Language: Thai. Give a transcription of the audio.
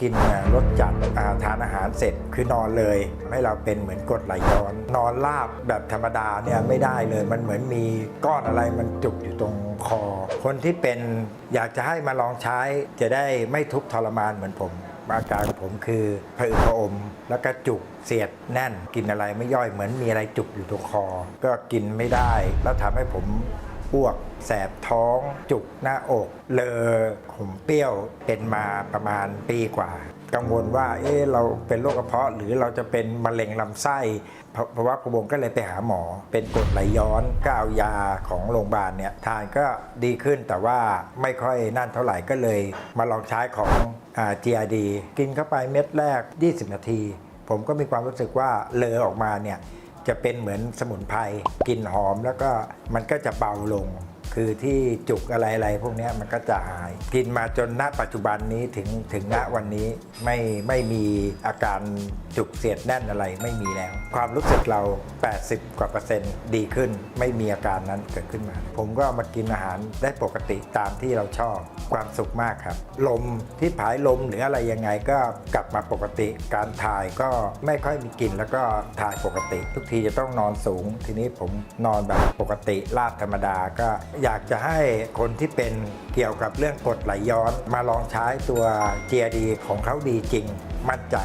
กินอะรสจัดาทานอาหารเสร็จคือนอนเลย ให้เราเป็นเหมือนกดไหลย้อน นอนราบแบบธรรมดาเนี่ยไม่ได้เลย มันเหมือนมีก้อนอะไรมันจุกอยู่ตรงคอ คนที่เป็นอยากจะให้มาลองใช้จะได้ไม่ทุกข์ทรมานเหมือนผมอาการของผมคือผะอืดผะอม แล้วก็จุกเสียดแน่น กินอะไรไม่ย่อยเหมือนมีอะไรจุกอยู่ตรงคอ ก็กินไม่ได้ แล้วทำให้ผม อ้วก แสบท้อง จุกหน้าอก เลอขมเปรี้ยวเป็นมาประมาณปีกว่า กังวลว่าเอ๊เราเป็นโรคกระเพาะ หรือเราจะเป็นมะเร็งลำไส้เพราะเพราะว่าพระวงก็เลยไปหาหมอ เป็นกรดไหลย้อนก็เอายาของโรงพยาบาลเนี่ยทานก็ดีขึ้นแต่ว่าไม่ค่อยนั่นเท่าไหร่ก็เลย มาลองใช้ของอ่า GRD กินเข้าไปเม็ดแรก 20 นาที ผมก็มีความรู้สึกว่าเลอออกมาเนี่ย จะเป็นเหมือนสมุนไพรกลิ่นหอมแล้วก็มันก็จะเบาลง คือที่จุกอะไรๆพวกนี้มันก็จะหาย กินมาจนณปัจจุบันนี้ถึงถึงณวันนี้ไม่ไม่มีอาการจุกเสียดแน่นอะไรไม่มีแล้ว ความรู้สึกเรา 80 กว่าเปอร์เซ็นต์ดีขึ้น ไม่มีอาการนั้นเกิดขึ้นมา ผมก็มากินอาหารได้ปกติตามที่เราชอบความสุขมากครับ ลมที่ผายลมหรืออะไรยังไงก็กลับมาปกติ การถ่ายก็ไม่ค่อยมีกลิ่นแล้วก็ถ่ายปกติ ทุกทีจะต้องนอนสูง ทีนี้ผมนอนแบบปกติลาดธรรมดาก็อยากจะให้คนที่เป็นเกี่ยวกับเรื่องกดไหลย้อน มาลองใช้ตัว GRD ของเขาดีจริง มั่นใจ